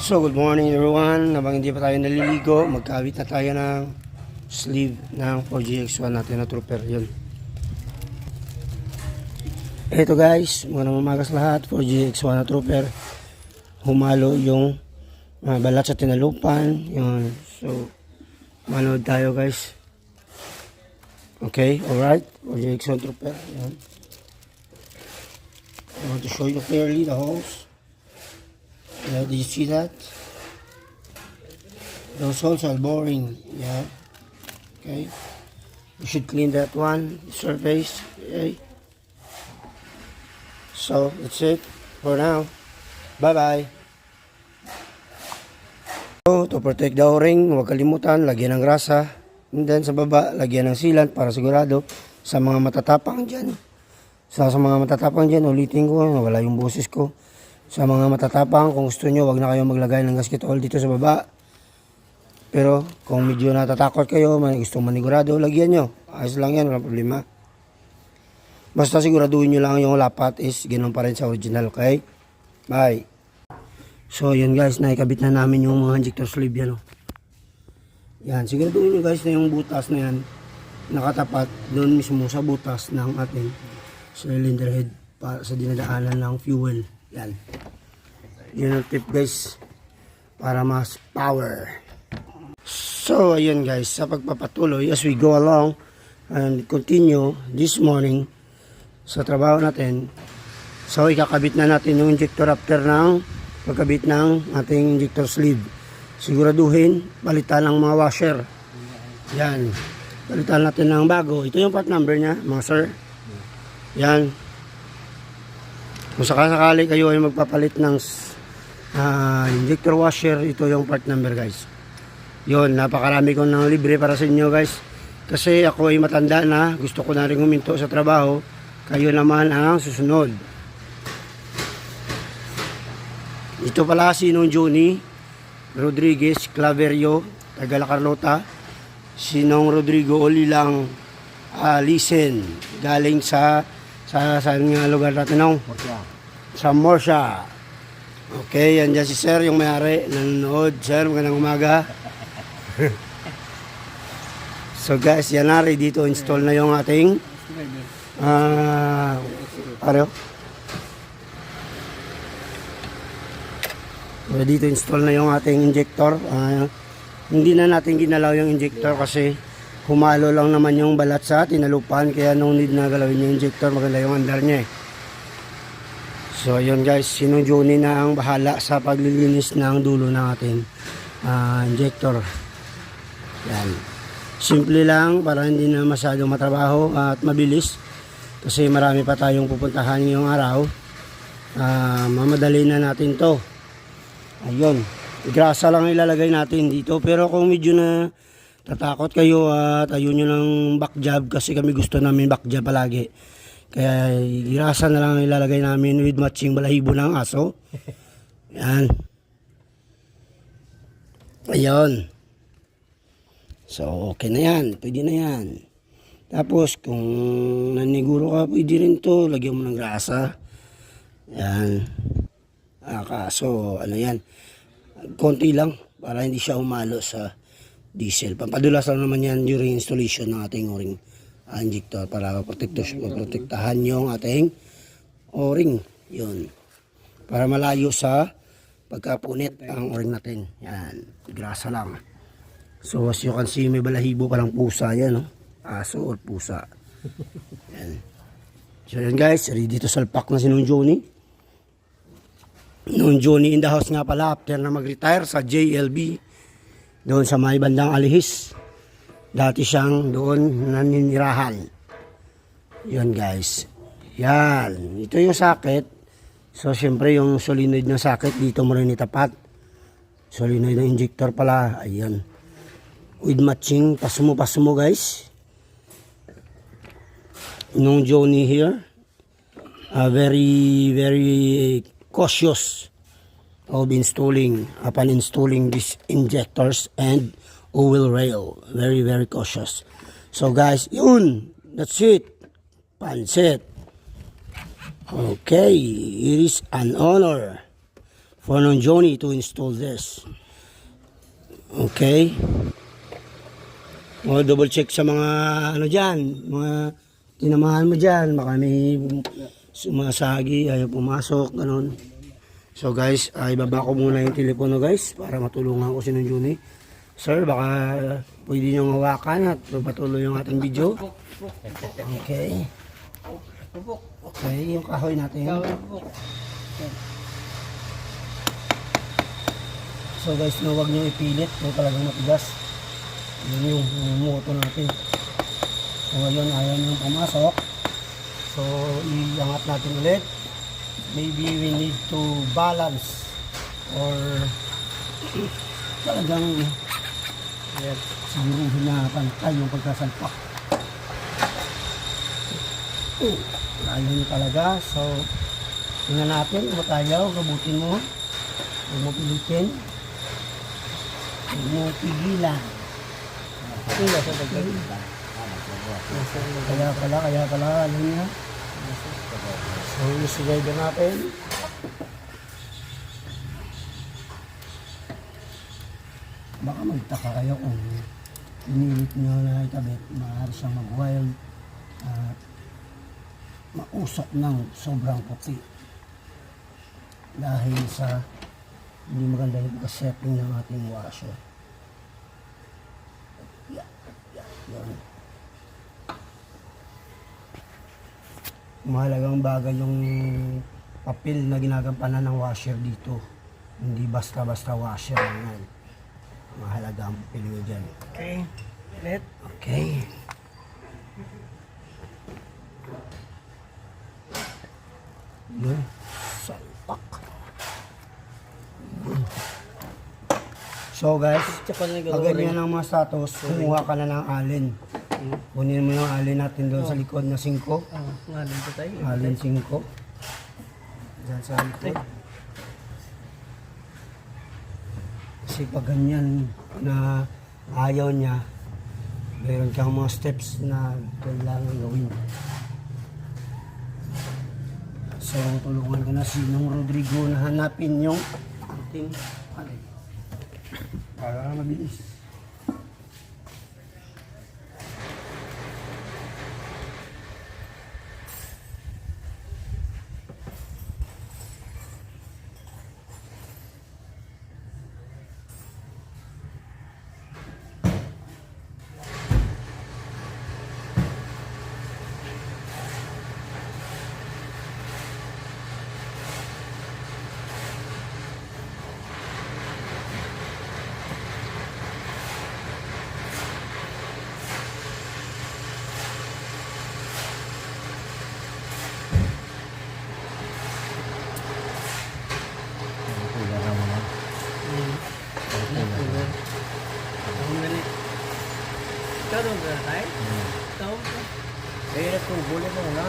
So, good morning everyone. Nabang hindi pa tayo naliligo, magkawit na tayo ng sleeve ng 4GX1 natin na trooper. Yun. Ito guys, magandang umaga sa lahat. 4GX1 na trooper. Humalo yung uh, balat sa tinalupan. Yun. So, manood tayo guys. Okay, alright. 4GX1 trooper. Yun. I want to show you clearly the holes. Yeah, did you see that? Those holes are boring. Yeah. Okay. You should clean that one surface. Okay. So that's it for now. Bye bye. So, to protect the o-ring, huwag kalimutan, lagyan ng grasa. And then sa baba, lagyan ng sealant para sigurado sa mga matatapang dyan. Sa, sa mga matatapang dyan, ulitin ko, wala yung boses ko. Sa mga matatapang, kung gusto nyo, wag na kayong maglagay ng gasket oil dito sa baba. Pero kung medyo natatakot kayo, may gusto manigurado, lagyan nyo. Ayos lang yan, walang problema. Basta siguraduhin nyo lang yung lapat is ganun pa rin sa original, okay? Bye. So, yun guys, naikabit na namin yung mga injector sleeve yan. Oh. Yan, siguraduhin nyo guys na yung butas na yan nakatapat doon mismo sa butas ng ating cylinder head para sa dinadaanan ng fuel. Yan. Yun ang tip guys para mas power. So, ayun guys, sa pagpapatuloy as we go along and continue this morning sa trabaho natin. So, ikakabit na natin yung injector after ng pagkabit ng ating injector sleeve. Siguraduhin, palitan ng mga washer. Yan. Palitan natin ng bago. Ito yung part number niya, mga sir. Yan. Kung sakasakali kayo ay magpapalit ng ah, injector washer, ito yung part number guys. Yun, napakarami ko ng libre para sa inyo guys. Kasi ako ay matanda na, gusto ko na rin huminto sa trabaho. Kayo naman ang susunod. Ito pala si Nong Johnny Rodriguez Claverio, taga La Carlota. Sinong Rodrigo Olilang uh, Lisen, galing sa sa sa nga lugar natin nung? Sa Morsha. Okay, yan dyan si Sir, yung may-ari, nanonood. Sir, magandang umaga. so guys, yan na, ready to install na yung ating ah, ano? Ready to install na yung ating injector. Ah, hindi na natin ginalaw yung injector kasi humalo lang naman yung balat sa tinalupan kaya no need na galawin yung injector maganda yung andar niya eh. So ayun guys, sinong Johnny na ang bahala sa paglilinis ng dulo ng ating ah, injector. Yan. Simple lang para hindi na masyadong matrabaho at mabilis kasi marami pa tayong pupuntahan ngayong araw. Ah, mamadali na natin to. Ayun. Grasa lang ilalagay natin dito. Pero kung medyo na tatakot kayo at ayun nyo ng back job kasi kami gusto namin back job palagi. Kaya grasa na lang ilalagay namin with matching balahibo ng aso. Yan. Ayun. So, okay na yan. Pwede na yan. Tapos, kung naniguro ka, pwede rin to. Lagyan mo ng grasa. Yan. Ah, kaso, ano yan, konti lang para hindi siya umalo sa diesel. Pampadulas lang naman yan during installation ng ating o-ring ah, injector para maprotektahan yung ating o-ring. Yun. Para malayo sa pagkapunit ang o-ring natin. Yan. Grasa lang. So as you can see, may balahibo pa lang pusa yan. No? Aso or pusa. Yan. So yan guys, ready to salpak na si Nung Johnny. Noon Johnny in the house nga pala after na mag-retire sa JLB doon sa may bandang Alihis. Dati siyang doon naninirahan. Yun guys. Yan. Ito yung sakit. So syempre yung solenoid ng sakit dito mo rin itapat. Solenoid ng injector pala. Ayan. With matching. Pasumo pasumo guys. Nung Johnny here. Uh, very very cautious of installing upon installing these injectors and oil rail. Very very cautious. So guys yun. That's it. Pansit. Okay. It is an honor for non Johnny to install this. Okay. O double check sa mga ano diyan, mga tinamahan mo diyan, baka may sumasagi, ayaw pumasok, ganun. So guys, ay baba ko muna yung telepono guys para matulungan ko si Nung Juni. Sir, baka pwede niyong hawakan at patuloy yung ating video. Okay. Okay, yung kahoy natin. So guys, no, wag niyo ipilit kung talagang matigas. Yun yung moto natin. So ngayon, ayaw niyong pumasok. So, iangat natin ulit. Maybe we need to balance or talagang yeah, siguruhin na pantay yung pagkasalpak. Oh, ayaw niyo talaga. So, tingnan natin kung tayo, gabutin mo. Huwag mo pilitin. Huwag mo pigilan. Kaya pala, kaya pala, ano niya? So, yung slider natin. Baka magtaka kayo kung pinilit nyo na itabit, maaari siyang mag-wild at mausok ng sobrang puti. Dahil sa hindi maganda yung pagka-setting ng ating washer. Yeah, yeah, yun. Mahalagang bagay yung papel na ginagampanan ng washer dito. Hindi basta-basta washer lang yan. Mahalaga ang papel nyo dyan. Okay. Let. Okay. Yun. Salpak. So guys, pag ganyan ang mga status, kumuha ka na ng alin. Kunin mo yung alin natin doon sa likod na 5. Oh, nga din po tayo. Alin 5. Diyan sa likod. Kasi pag ganyan na ayaw niya, meron kang mga steps na kailangan gawin. So, tulungan ko na si Nong Rodrigo na hanapin yung ating alin. Para mabilis. Hmm. Ang galit. Ikaw doon ba tayo? Ikaw ba? Eh, tubo mo na.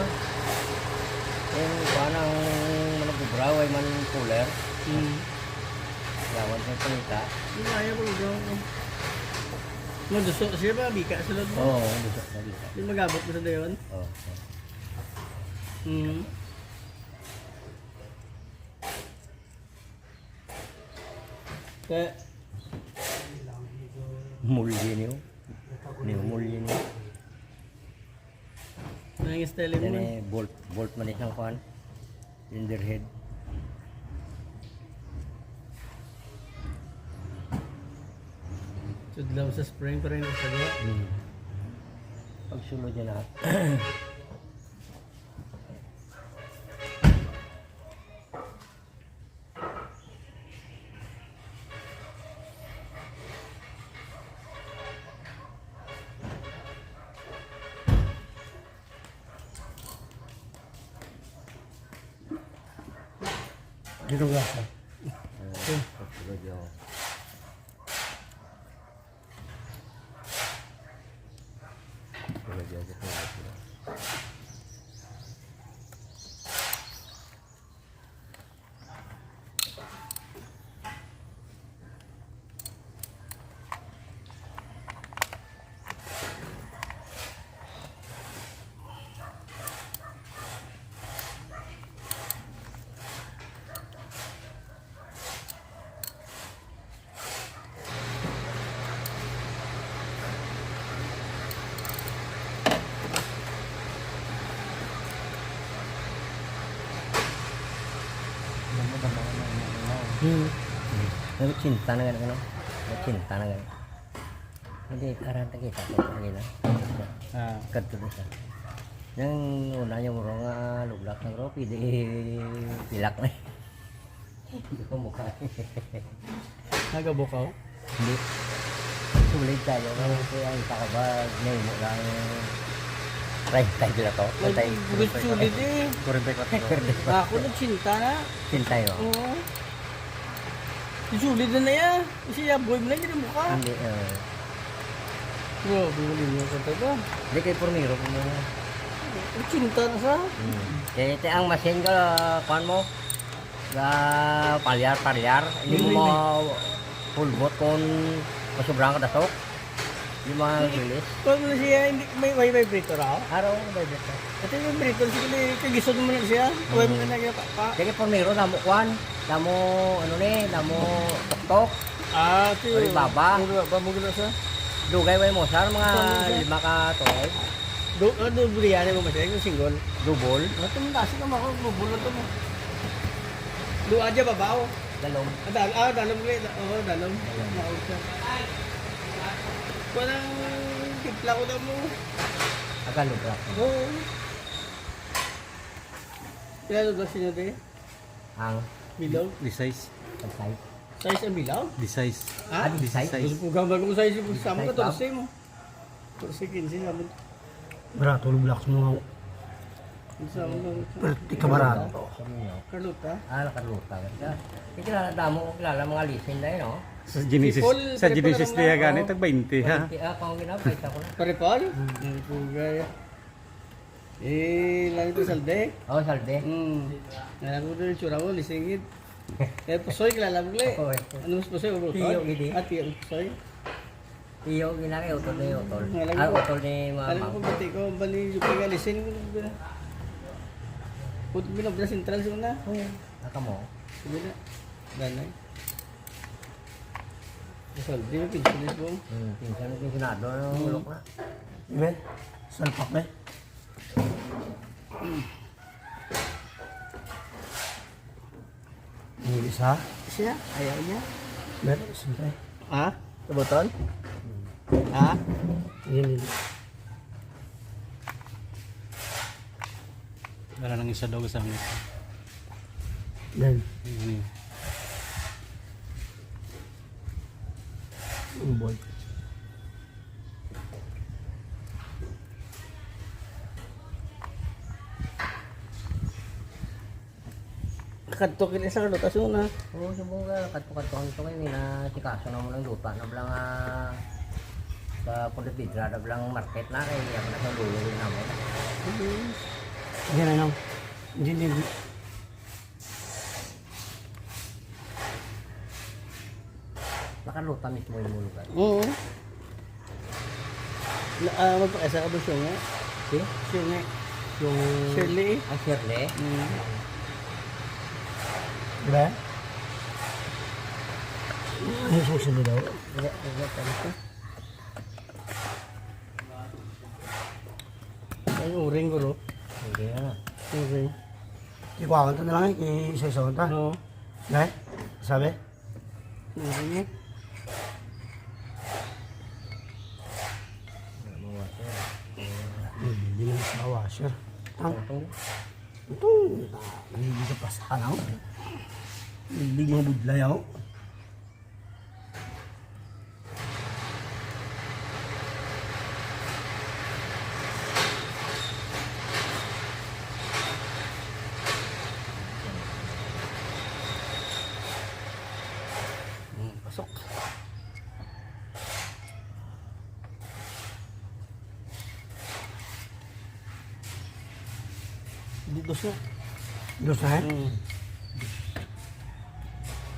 Yung parang nag-braway man cooler. Hmm. Yawan sa Yung ayaw ko lugaw ko. Maduso siya ba? Bika sa loob mo? Oo, oh, dito. Yung magabot mo sa dayon? Oo. Hmm. Kaya, Mulye niyo. Niyo mulye niyo. nanging style mo Yan eh, bolt, bolt man isang kuhan. Cylinder head. Sudlaw sa spring pa rin sa gawa. Hmm. Pag sulod yan Nagcinta na gano'n, ano? Nagcinta na gano'n. Hindi, karanta kita ko kanina. Ah. Kadto na siya. Yang una niya muro nga luglak na bro, pwede pilak na. Hindi ko mukha. Nagabukaw? Hindi. Sulit tayo. Kaya ang kakabag, ngayon mo lang. Try tayo na to. Try. Gusto sulit eh. Ako na cinta na. Tin tayo. Oo. Sulit na na yan. Kasi yaboy mo lang yun ang mukha. Hindi. eh, Grabe yung kanta ba? Hindi kay Pormiro mga. Cinta na sa. Hmm. Kaya ito ang machine ko, kuhan mo. Ga palyar, palyar. Hindi mo mo full bot kung masubrang ka dasok. Hindi mo release. Kung na siya, hindi, may, may vibrator ako. Araw ko ba dito? Ito yung vibrator, sige, kagisod mo na siya. Huwag mo na nagya pa. pa. Kaya kay Pormiro, namo kuhan. Namo, ano ni, namo tok-tok. Ah, ito Ay, baba. Ang baba mo gano'n sa. Dugay way mo, mga lima ka tuig. Do, ah, do, biryani mo masaya, yung single. Double. Ito mo kasi ka mako, bubulot mo. Do aja babaw. Dalong. Ah, dal ah, dalom ulit. Oo, dalom. Walang tipla ko na mo. Agal lubrak. Oo. Siya de? Ang Bilaw? Resize. pagkay. Size ang bilaw? Resize. Ah, di size. Gusto ko gambar ko size yung sama ka, Size 14 mo. 14, 15, sabi. Bra, tulog lang sa mga Sama perti kamarado. Carlota? Ah, nakaluta ka. Hindi kilala damo kilala mga lisin na yun, oh. Sa Genesis, Paul, sa Genesis pala niya nga, ganit, oh. tag 20 ha. Kaya kung ginapay ko na. Paripol? Hmm. Pugay. Eh, lagi to salde. Oh, salde. Hmm. Nalala ko doon tsura mo, lisingit. Eh, pusoy, kilala mo ulit. Ako, eh. Ano mas pusoy? Ulo Tiyo, gidi. Ah, tiyo, pusoy. Iyo, ginaki, utol ni utol. Alam Ah, ko. utol ni Alam ko mamang. pati ko, bali yung pagalisin ko. Put mo na, sentral siya na. Aka mo. Sige na. Danay. Salde, pinsilis mo. Pinsan ko sinado ng ulok na. Ben, salpak be. Ang isa. Siya, ayaw niya. Ben, siyempre. Ha? Sa botol? Ha? Yan, yan. Wala nang isa daw sa amin. Ben, Ano yun? ang boy. Kadto kini sa karlo, tas una. Oo, subong ka, kadto-kadto ang ito ngayon, na si Kaso na mo ng lupa, na bilang ah, sa Pulit Bidra, na bilang market na, kaya hindi ako na sa dulo rin namin. Yan na lang. Hindi, hindi, Nakaluta mismo yung lugar. Oo. Ah, magpakaisa ka ba siya nga? Si? Siya nga. Yung... Shirley. Ang Shirley? Hmm. Diba? Ang susunod daw. Hindi, hindi, hindi. Ay, uring ko ro. Hindi na na. Uring. Ikuha ka na lang eh, isa-isa ka. Oo. Dahil, sabi? Uring eh. Hindi naman sa washer. Ang Itong ito, hindi ka pasanaw. Hindi mga budlayaw. Hmm, pasok. Dito siya. Dos na eh. Hmm.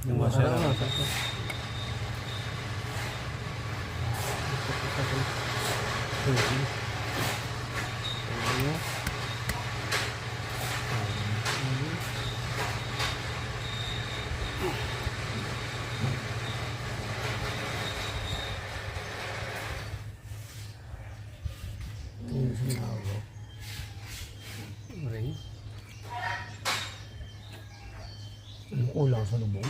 Yung washer. Uring. Ang kulang sa lubong.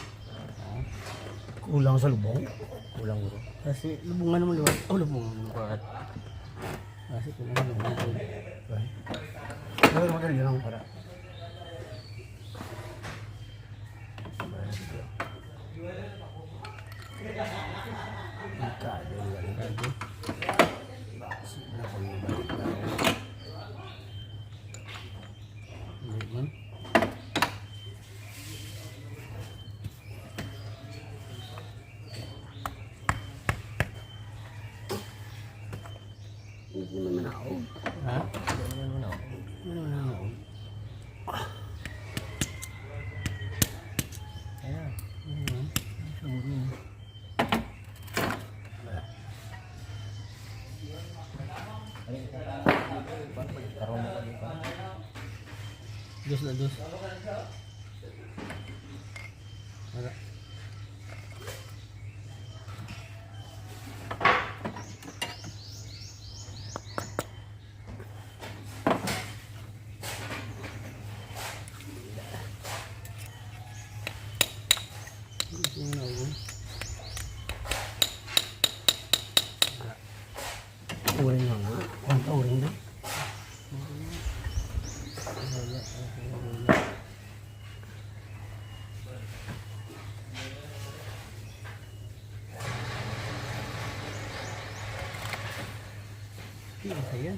Kulang sa lubong. Kulang guro. Kasi lubungan naman luwag. Oh, naman bakit? Kasi kulang naman luwag. Pero madali lang para. Là. Hindi saya.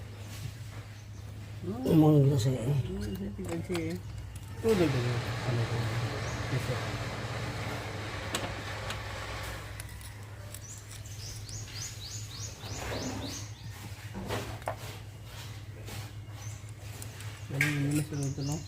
Ang mga gila sa'yo eh. Hindi tignan siya eh. Tulog ba yun? Ano ko? Kasi. Galing yun na sunod to no?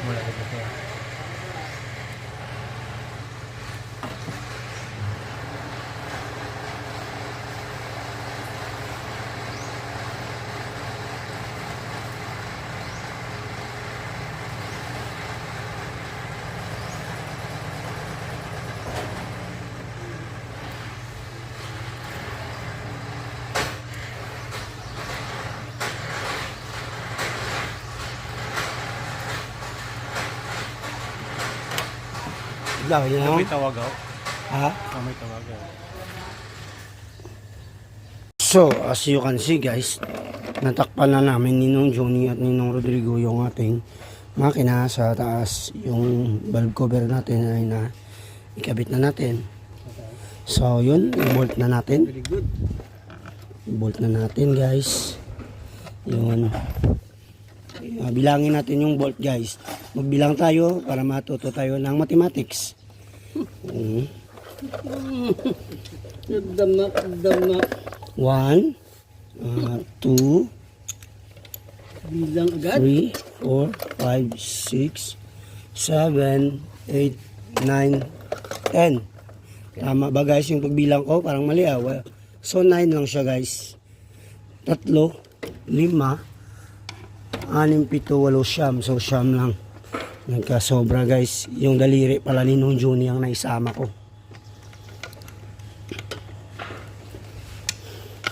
Mula dito siya. Bigla yun ako. may tawag ako. Ha? Ito may tawag ako. So, as you can see guys, natakpan na namin ni Ninong Johnny at Ninong Rodrigo yung ating makina sa taas. Yung valve cover natin ay na ikabit na natin. So, yun, bolt na natin. Bolt na natin guys. Yun. Ah, bilangin natin yung bolt guys. Magbilang tayo para matuto tayo ng mathematics. Mm. Nagdam na, nagdam na. One, ah, two, Bilang agad. 3, 4, 5, 6, 7, 8, 9, 10. Tama ba guys yung pagbilang ko? Parang mali ah. Well, So 9 lang siya guys. Tatlo, lima, anim, pito, walo, siyam. So siyam lang. Nagkasobra guys. Yung daliri pala ni Nung Juni ang naisama ko.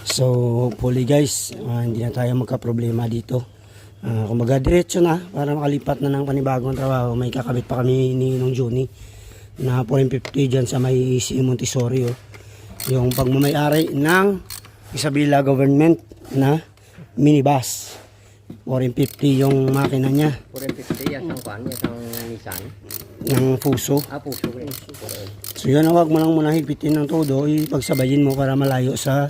So hopefully guys, ah, hindi na tayo magka-problema dito. Ah, kumbaga diretso na para makalipat na ng panibagong trabaho. May kakabit pa kami ni Nung Juni na 450 dyan sa may si Montessori. Oh. Yung pagmamayari ng Isabela government na minibus. 450 yung makina niya 450 yan ang kuhan niya, ang Nissan. ng Fuso. Ah, puso rin. So yun, huwag mo lang muna hipitin ng todo, ipagsabayin mo para malayo sa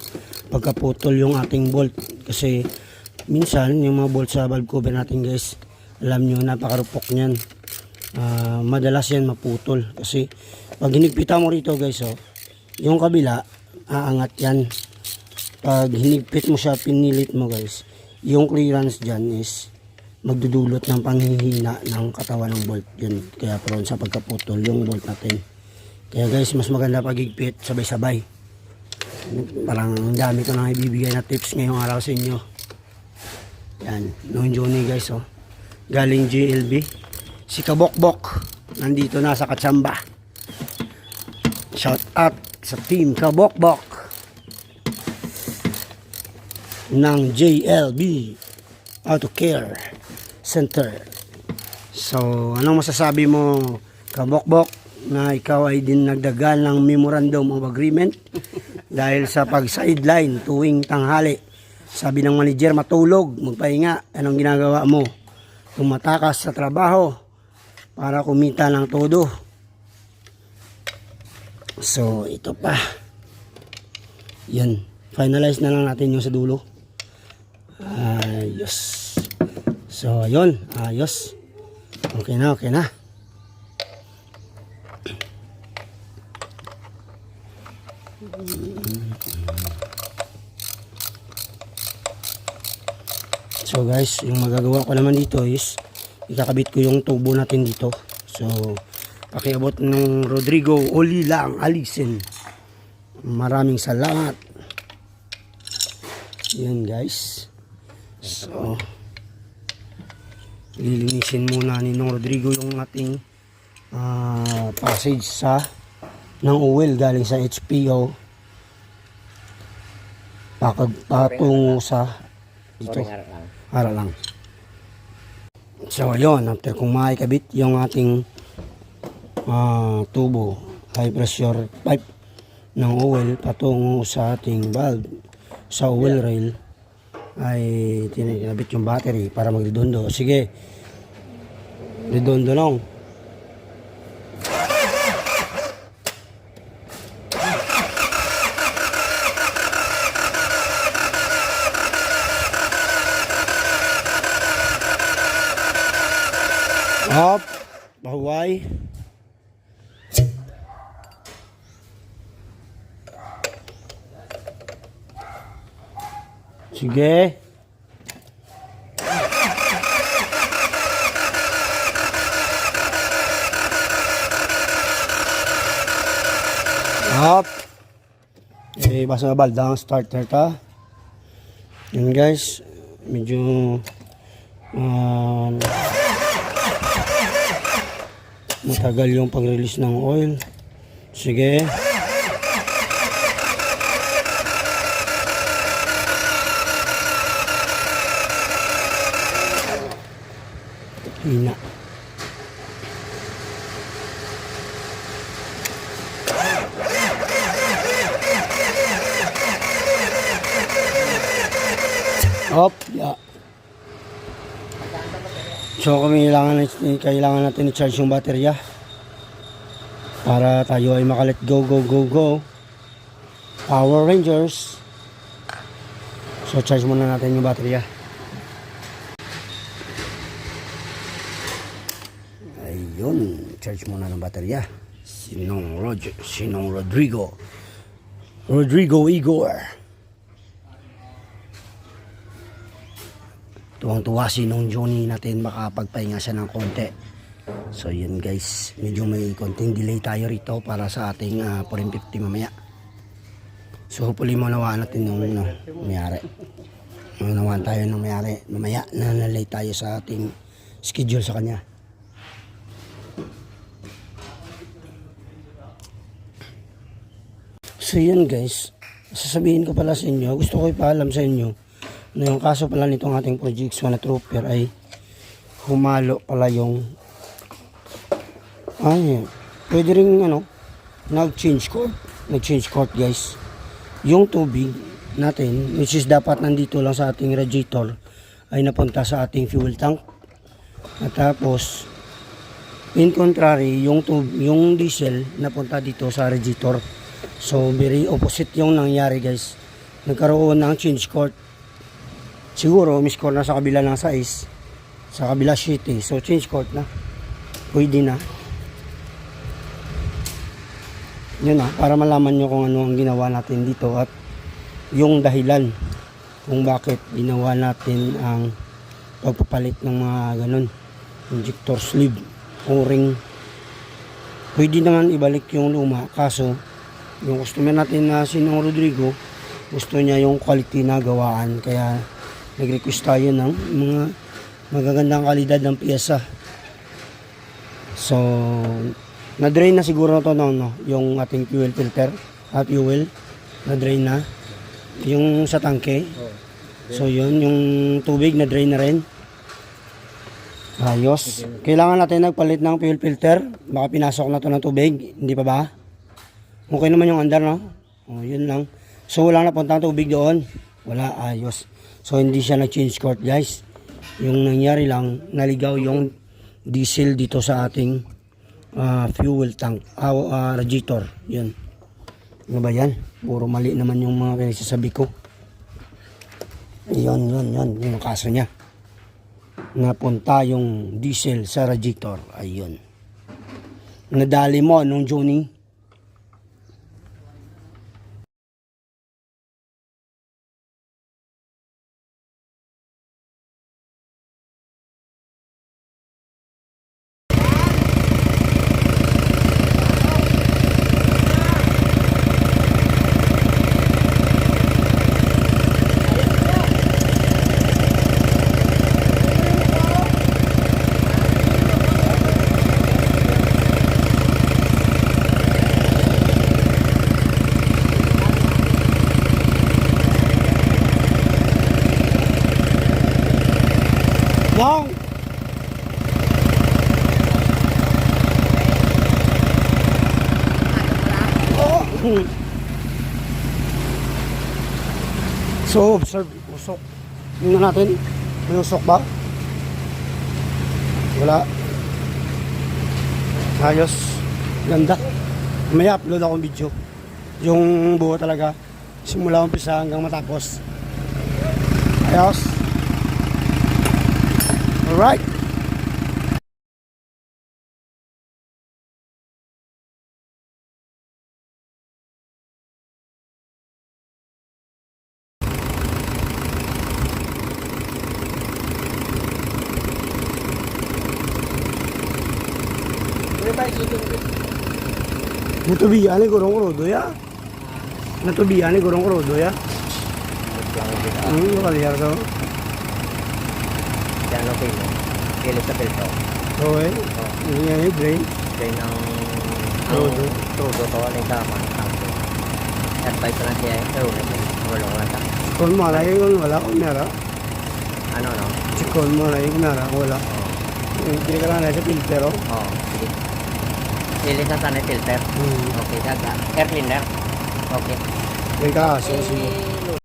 pagkaputol yung ating bolt. Kasi minsan, yung mga bolt sa valve cover natin guys, alam nyo, napakarupok niyan. Ah, madalas yan maputol. Kasi pag hinigpitan mo rito guys, oh, yung kabila, aangat yan. Pag hinigpit mo siya, pinilit mo guys, yung clearance dyan is magdudulot ng panghihina ng katawan ng bolt. Yun, kaya prone sa pagkaputol yung bolt natin. Kaya guys, mas maganda pag higpit, sabay-sabay. Parang ang dami ko na ibibigay na tips ngayong araw sa inyo. Yan, noong Johnny guys oh. Galing GLB. Si Kabokbok, nandito na sa Katsamba. Shout out sa team Kabokbok ng JLB Auto Care Center. So, anong masasabi mo, Kabokbok, na ikaw ay din nagdagan ng Memorandum of Agreement dahil sa pag-sideline tuwing tanghali. Sabi ng manager, matulog, magpahinga. Anong ginagawa mo? Tumatakas sa trabaho para kumita ng todo. So, ito pa. Yan. Finalize na lang natin yung sa dulo. Ayos. So, ayun. Ayos. Okay na, okay na. So guys, yung magagawa ko naman dito is ikakabit ko yung tubo natin dito. So, pakiabot ng Rodrigo Oli lang, alisin. Maraming salamat. Yan guys. So, lilinisin muna ni Nong Rodrigo yung ating ah, passage sa ng oil galing sa HPO pakag patungo sa dito. Harap lang. para lang. So ayun after kung maikabit yung ating ah, tubo high pressure pipe ng oil patungo sa ating valve sa oil rail ay tinakabit yung battery para magredondo. Sige redondo lang Up, pahuway. Sige. Up. Eh, basa na baldang starter ta. Yan guys. Medyo ah, matagal yung pag-release ng oil. Sige. Hina. Op, ya. So kami kailangan, kailangan natin i-charge yung baterya para tayo ay makalet go go go go Power Rangers So charge muna natin yung baterya Ayun, charge muna ng baterya Sinong Roger, Sinong Rodrigo Rodrigo Igor Tuwang-tuwa si nung Johnny natin makapagpahinga siya ng konti. So yun guys, medyo may konting delay tayo rito para sa ating uh, 450 mamaya. So hopefully maunawaan natin yung no, mayari. Maunawaan tayo ng mayari mamaya na nalay tayo sa ating schedule sa kanya. So yun guys, sasabihin ko pala sa inyo, gusto ko ipaalam sa inyo na yung kaso pala nitong ating Project 1 na trooper ay humalo pala yung ay pwede rin ano nag-change court. Nag-change court guys. Yung tubig natin which is dapat nandito lang sa ating radiator ay napunta sa ating fuel tank. At tapos in contrary yung tub yung diesel napunta dito sa radiator so very opposite yung nangyari guys. Nagkaroon ng change court. Siguro miss-call na sa kabila ng size. Sa kabila city. So change court na. Pwede na. Yun na para malaman nyo kung ano ang ginawa natin dito at yung dahilan kung bakit ginawa natin ang pagpapalit ng mga ganun injector sleeve o ring pwede naman ibalik yung luma kaso Yung customer natin na si Nong Rodrigo, gusto niya yung quality na gawaan. Kaya nag-request tayo ng mga magagandang kalidad ng piyesa. So, na-drain na siguro to no, no, yung ating fuel filter at fuel. Na-drain na. Yung sa tangke. So, yun. Yung tubig na-drain na rin. Ayos. Kailangan natin nagpalit ng fuel filter. Baka pinasok na to ng tubig. Hindi pa ba? Okay naman yung andar, no? O, yun lang. So, wala na puntang tubig doon. Wala, ayos. So, hindi siya nag-change court, guys. Yung nangyari lang, naligaw yung diesel dito sa ating ah, fuel tank, ah, ah, radiator. Yun. Ano ba yan? Puro mali naman yung mga pinagsasabi ko. Yun, yun, yun. Yun ang kaso niya. Napunta yung diesel sa radiator. Ayun. Nadali mo nung Johnny. Long! Oh. So, observe, usok. Tingnan natin. May ba? Wala. Ayos. Ganda. May upload akong video. Yung buo talaga. Simula umpisa hanggang matapos. Ayos. Alright. Natubiyan ni Gurong Rodo ya. Natubiyan ni Gurong Rodo ya. Hmm, kaliyar to. Yan ang pilo. Kilo sa pilto. So eh, yun yan yung drain. Kaya ng... Trudo. Trudo to. Ano yung tama. At pa ito lang siya. Pero wala ko lang. Kon mo na yung wala ko nara. Ano no? Chikon mo na yung nara wala. Hindi ka lang na sa filter oh. Oo. Sige. Kilo sa sana filter. Hmm. Okay. Daga. Air cleaner. Okay. May kaso siguro. Eh,